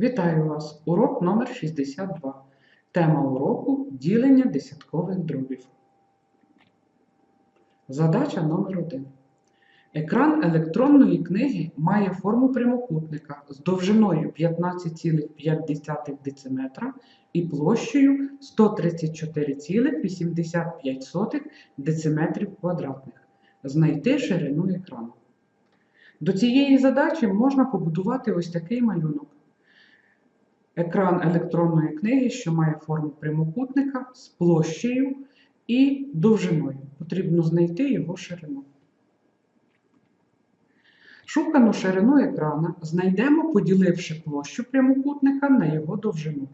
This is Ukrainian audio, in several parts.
Вітаю вас! Урок номер 62. Тема уроку ділення десяткових дробів. Задача номер 1. Екран електронної книги має форму прямокутника з довжиною 15,5 дециметра і площею 134,85 дециметрів квадратних. Знайти ширину екрану. До цієї задачі можна побудувати ось такий малюнок. Екран електронної книги, що має форму прямокутника з площею і довжиною. Потрібно знайти його ширину. Шукану ширину екрана знайдемо, поділивши площу прямокутника на його довжину.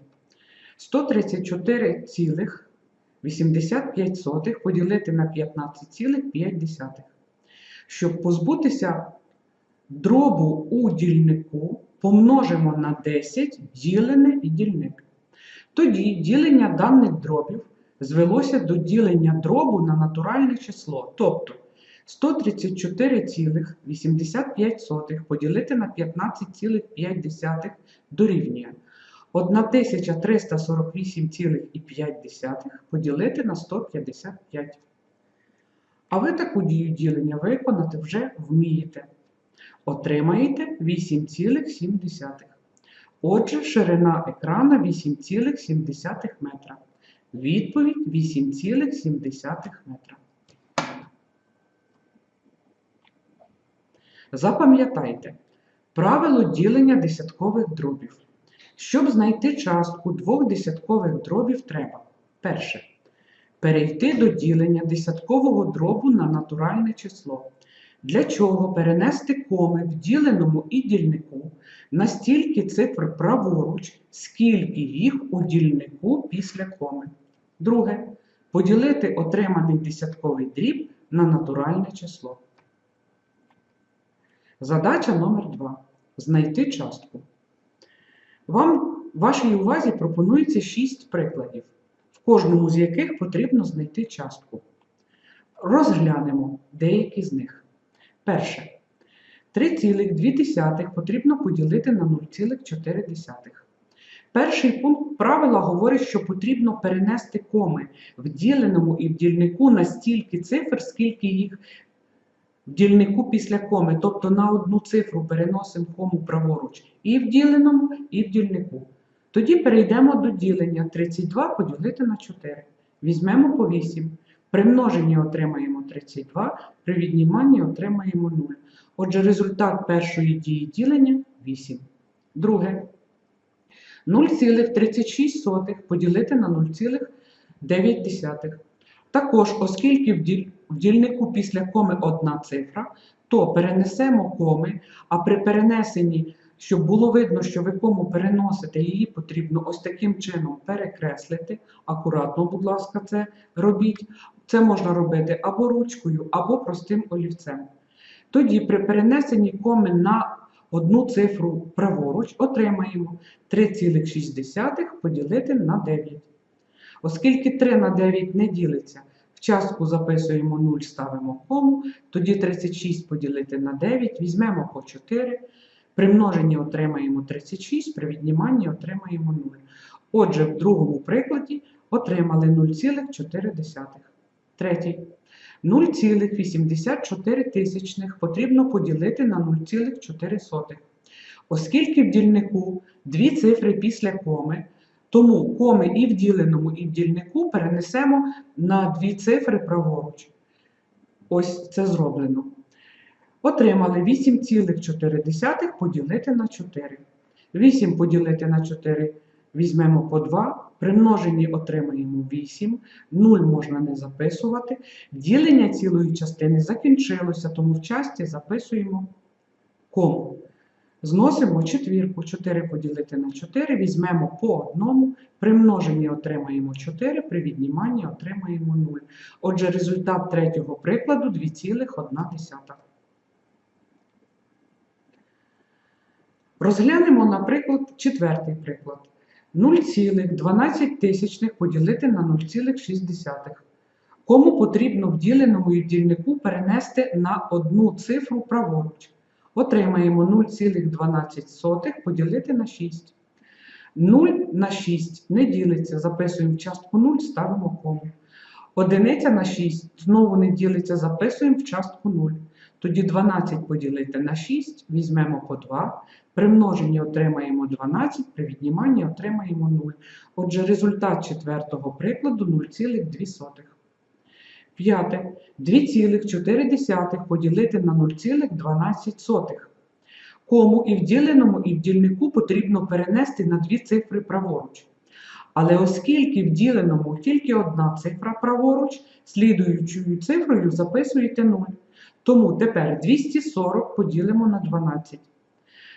134,85 поділити на 15,5. Щоб позбутися дробу у дільнику, помножимо на 10 ділене і дільник. Тоді ділення даних дробів звелося до ділення дробу на натуральне число, тобто 134,85 поділити на 15,5 дорівнює 1348,5 поділити на 155. А ви таку дію ділення виконати вже вмієте. Отримаєте 8,7. Отже, ширина екрана 8,7 метра. Відповідь 8,7 метра. Запам'ятайте правило ділення десяткових дробів. Щоб знайти частку двох десяткових дробів треба. Перше. Перейти до ділення десяткового дробу на натуральне число. Для чого перенести коми в діленому і дільнику на стільки цифр праворуч, скільки їх у дільнику після коми. Друге. Поділити отриманий десятковий дріб на натуральне число. Задача номер 2. Знайти частку. Вам вашій увазі пропонується 6 прикладів, в кожному з яких потрібно знайти частку. Розглянемо деякі з них. Перше. 3,2 потрібно поділити на 0,4. Перший пункт правила говорить, що потрібно перенести коми в діленому і в дільнику на стільки цифр, скільки їх в дільнику після коми. Тобто на одну цифру переносимо кому праворуч і в діленому, і в дільнику. Тоді перейдемо до ділення 32 поділити на 4. Візьмемо по 8. При множенні отримаємо 32, при відніманні отримаємо 0. Отже, результат першої дії ділення 8. Друге. 0,36 поділити на 0,9. Також, оскільки в дільнику після коми одна цифра, то перенесемо коми, а при перенесенні, щоб було видно, що ви кому переносите, її потрібно ось таким чином перекреслити. Акуратно, будь ласка, це робіть. Це можна робити або ручкою, або простим олівцем. Тоді при перенесенні коми на одну цифру праворуч отримаємо 3,6 поділити на 9. Оскільки 3 на 9 не ділиться, в частку записуємо 0, ставимо кому, тоді 36 поділити на 9, візьмемо по 4. При множенні отримаємо 36, при відніманні отримаємо 0. Отже, в другому прикладі отримали 0,4. Третій. 0,84 тисячних потрібно поділити на 0,4. Оскільки в дільнику дві цифри після коми, тому коми і в діленому, і в дільнику перенесемо на дві цифри праворуч. Ось це зроблено. Отримали 8,4 поділити на 4. 8 поділити на 4 візьмемо по 2. При множенні отримаємо 8, 0 можна не записувати. Ділення цілої частини закінчилося, тому в часті записуємо кому. Зносимо четвірку, 4 поділити на 4, візьмемо по одному, при множенні отримаємо 4, при відніманні отримаємо 0. Отже, результат третього прикладу 2,1. Розглянемо, наприклад, четвертий приклад. 0,12 тисячних поділити на 0,6. Кому потрібно в діленому дільнику перенести на одну цифру праворуч. Отримаємо 0,12 поділити на 6. 0 на 6 не ділиться, записуємо в частку 0, ставимо кому. Одиниця на 6 знову не ділиться, записуємо в частку 0. Тоді 12 поділити на 6, візьмемо по 2. При множенні отримаємо 12, при відніманні отримаємо 0. Отже, результат четвертого прикладу 0,2. П'яте. 2,4 поділити на 0,12. Кому і в діленому, і в потрібно перенести на дві цифри праворуч. Але оскільки в діленому тільки одна цифра праворуч, слідуючою цифрою записуєте 0. Тому тепер 240 поділимо на 12.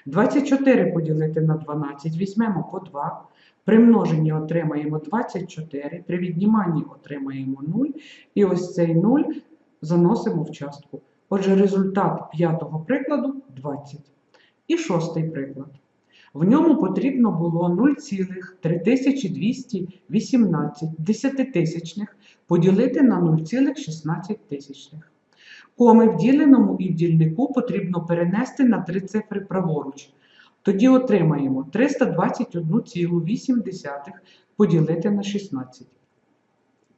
24 поділити на 12 візьмемо по 2. При множенні отримаємо 24, при відніманні отримаємо 0. І ось цей 0 заносимо в частку. Отже, результат п'ятого прикладу 20. І шостий приклад. В ньому потрібно було 0,3218 десятитисячних поділити на 0,16. Коми в діленому і в дільнику потрібно перенести на три цифри праворуч. Тоді отримаємо 321,8 поділити на 16.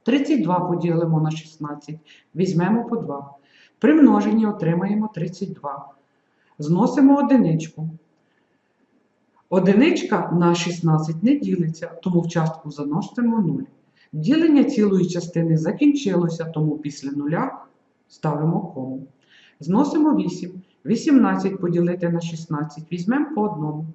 32 поділимо на 16, візьмемо по 2. При множенні отримаємо 32. Зносимо одиничку. Одиничка на 16 не ділиться, тому в частку заносимо 0. Ділення цілої частини закінчилося, тому після нуля ставимо кому. Зносимо 8. 18 поділити на 16 візьмемо по одному.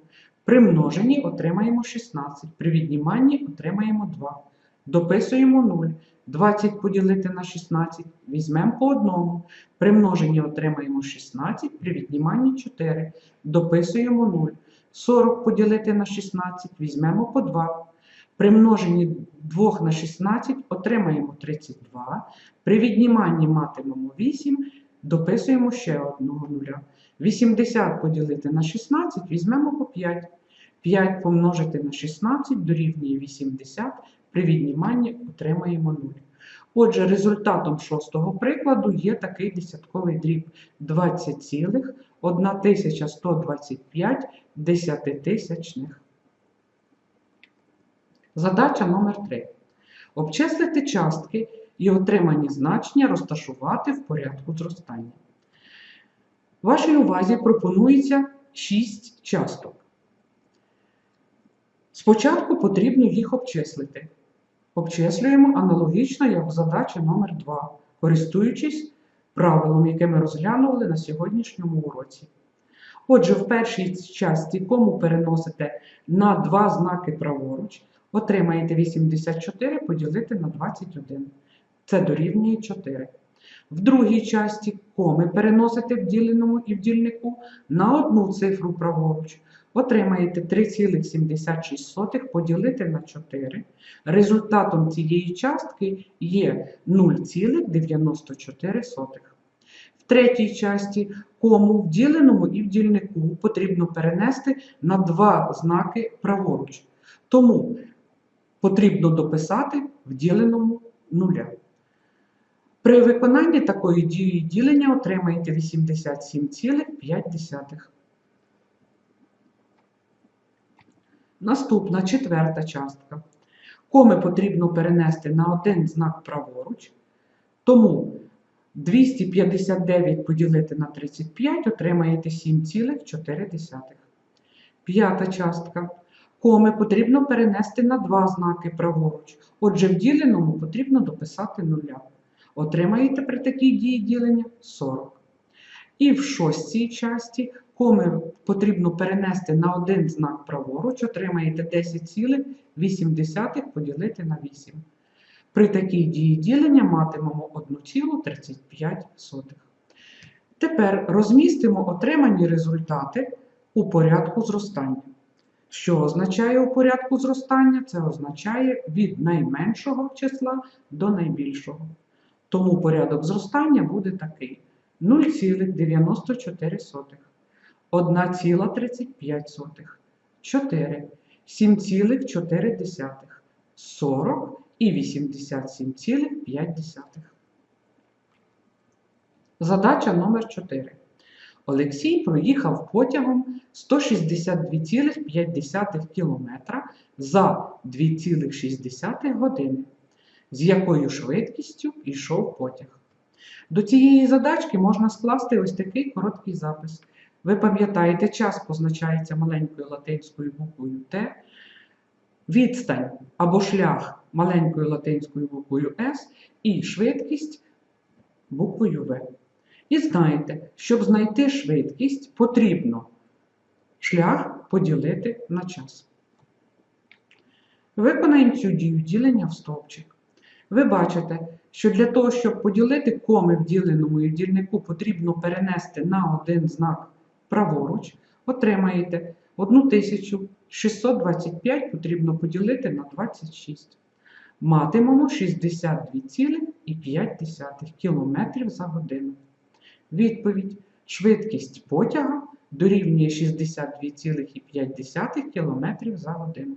При множенні отримаємо 16. При відніманні отримаємо 2. Дописуємо 0. 20 поділити на 16 візьмемо по одному. При множенні отримаємо 16, при відніманні 4. Дописуємо 0. 40 поділити на 16 візьмемо по 2. При множенні 2 на 16 отримаємо 32. При відніманні матимемо 8, дописуємо ще одного нуля. 80 поділити на 16 візьмемо по 5. 5 помножити на 16 дорівнює 80. При відніманні отримаємо 0. Отже, результатом шостого прикладу є такий десятковий дріб 20,1125 десятитисячних. Задача номер 3. Обчислити частки і отримані значення розташувати в порядку зростання. Вашій увазі пропонується 6 часток. Спочатку потрібно їх обчислити. Обчислюємо аналогічно, як в задачі номер 2 користуючись правилом, яке ми розглянули на сьогоднішньому уроці. Отже, в першій часті, кому переносите на два знаки праворуч, отримаєте 84 поділити на 21. Це дорівнює 4. В другій часті коми переносите в діленому і в дільнику на одну цифру праворуч. Отримаєте 3,76 поділити на 4. Результатом цієї частки є 0,94. В третій часті кому в діленому і в дільнику потрібно перенести на два знаки праворуч. Тому потрібно дописати в діленому нуля. При виконанні такої дії ділення отримаєте 87,5. Наступна четверта частка. Коми потрібно перенести на один знак праворуч. Тому 259 поділити на 35 отримаєте 7,4. П'ята частка. Коми потрібно перенести на два знаки праворуч. Отже, в діленому потрібно дописати нуля. Отримаєте при такій дії ділення 40. І в шостій часті коми потрібно перенести на один знак праворуч, отримаєте 10,8 поділити на 8. При такій дії ділення матимемо 1,35. Тепер розмістимо отримані результати у порядку зростання. Що означає у порядку зростання? Це означає від найменшого числа до найбільшого. Тому порядок зростання буде такий: 0,94, 1,35, 4, 7,4, 40 і 87,5. Задача номер 4. Олексій проїхав потягом 162,5 км за 2,6 години. З якою швидкістю йшов потяг? До цієї задачки можна скласти ось такий короткий запис. Ви пам'ятаєте, час позначається маленькою латинською буквою Т, відстань або шлях маленькою латинською буквою С і швидкість буквою В. І знаєте, щоб знайти швидкість, потрібно шлях поділити на час. Виконаємо цю дію ділення в стовпчик. Ви бачите, що для того, щоб поділити коми в діленому і в дільнику, потрібно перенести на один знак праворуч, отримаєте 1625 потрібно поділити на 26. Матимемо 62,5 км за годину. Відповідь: швидкість потяга дорівнює 62,5 км за годину.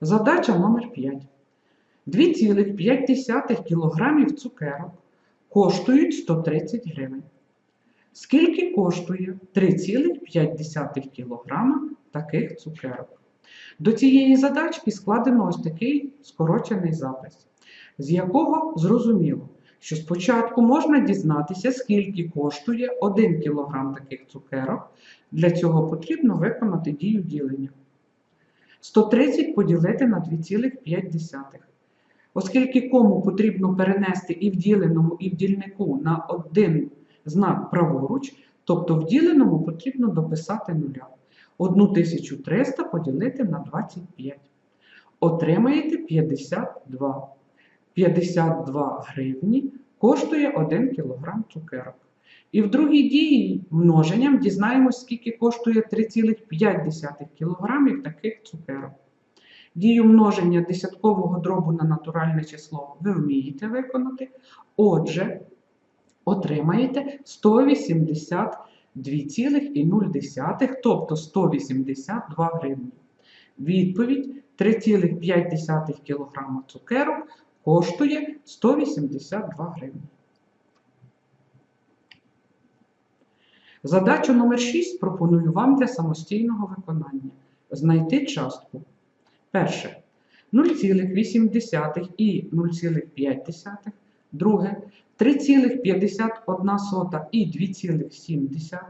Задача номер 5. 2,5 кг цукерок коштують 130 гривень. Скільки коштує 3,5 кг таких цукерок? До цієї задачки складено ось такий скорочений запис, з якого зрозуміло, що спочатку можна дізнатися, скільки коштує 1 кг таких цукерок. Для цього потрібно виконати дію ділення. 130 поділити на 2,5. Оскільки кому потрібно перенести і в діленому, і в на один знак праворуч, тобто в діленому потрібно дописати нуля. 1300 поділити на 25. Отримаєте 52. 52 гривні коштує 1 кг цукерок. І в другій дії множенням дізнаємось, скільки коштує 3,5 кг таких цукерок. Дію множення десяткового дробу на натуральне число ви вмієте виконати. Отже, отримаєте 182,0, тобто 182 гривні. Відповідь 3,5 кг цукерок коштує 182 гривні. Задачу номер 6 пропоную вам для самостійного виконання. Знайти частку. Перше. 0,8 і 0,5. Друге. 3,51 і 2,7.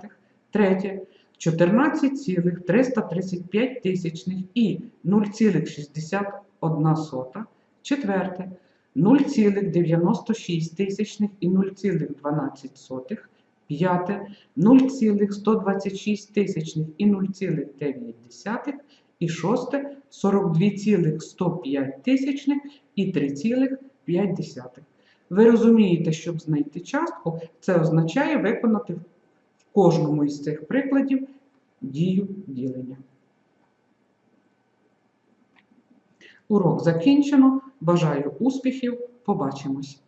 Третє. 14,335 тисячних і 0,61. Четверте. 0,96 і 0,12. П'яте 0,126 і 0,9. І шосте 42,105 і 3,5. Ви розумієте, щоб знайти частку, це означає виконати в кожному із цих прикладів дію ділення. Урок закінчено. Бажаю успіхів! Побачимось!